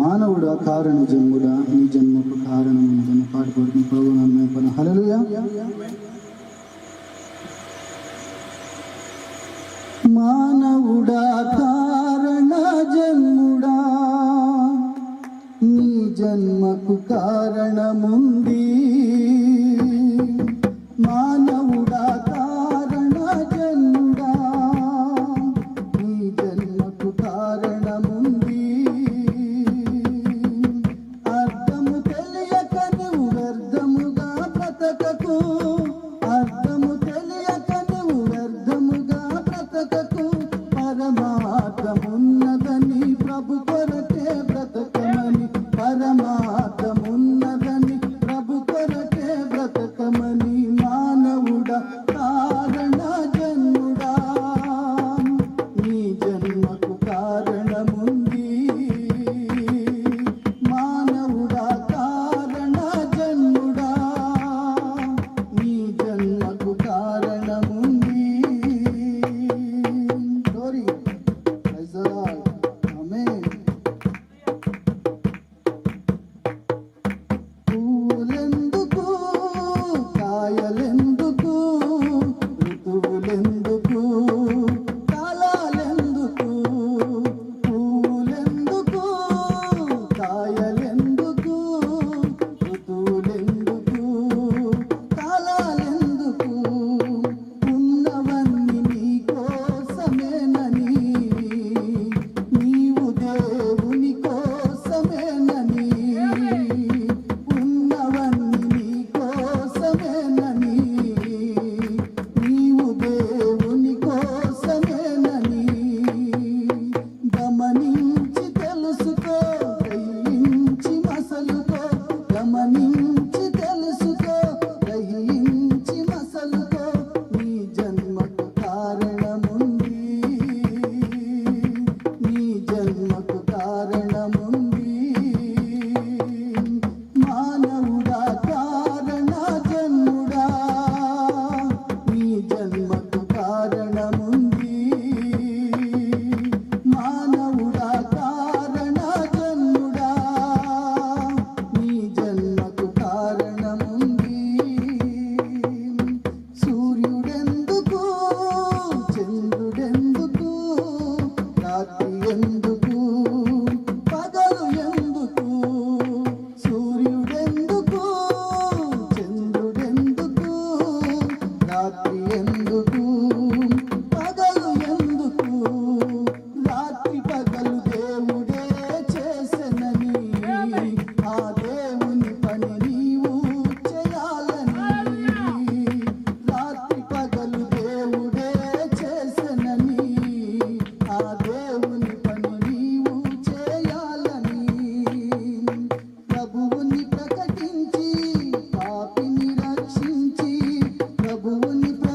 మానవుడా కారణ జన్ముడా నీ జన్మకు కారణం జన్మ పాడుపడుతుంది ప్రభు నమ్మే పని హలలుయా మానవుడా కారణ జన్ముడా నీ జన్మకు కారణముంది the moon.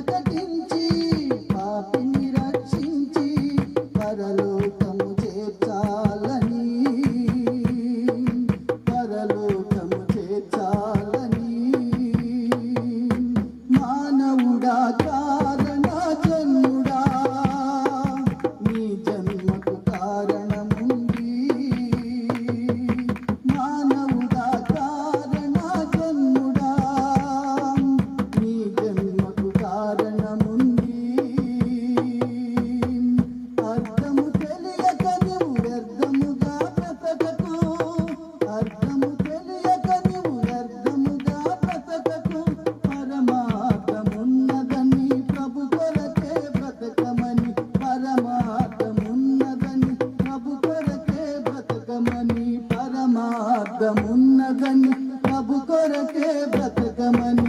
forget it. మార్గమున్నదని ప్రభు కొరకే బ్రతకమని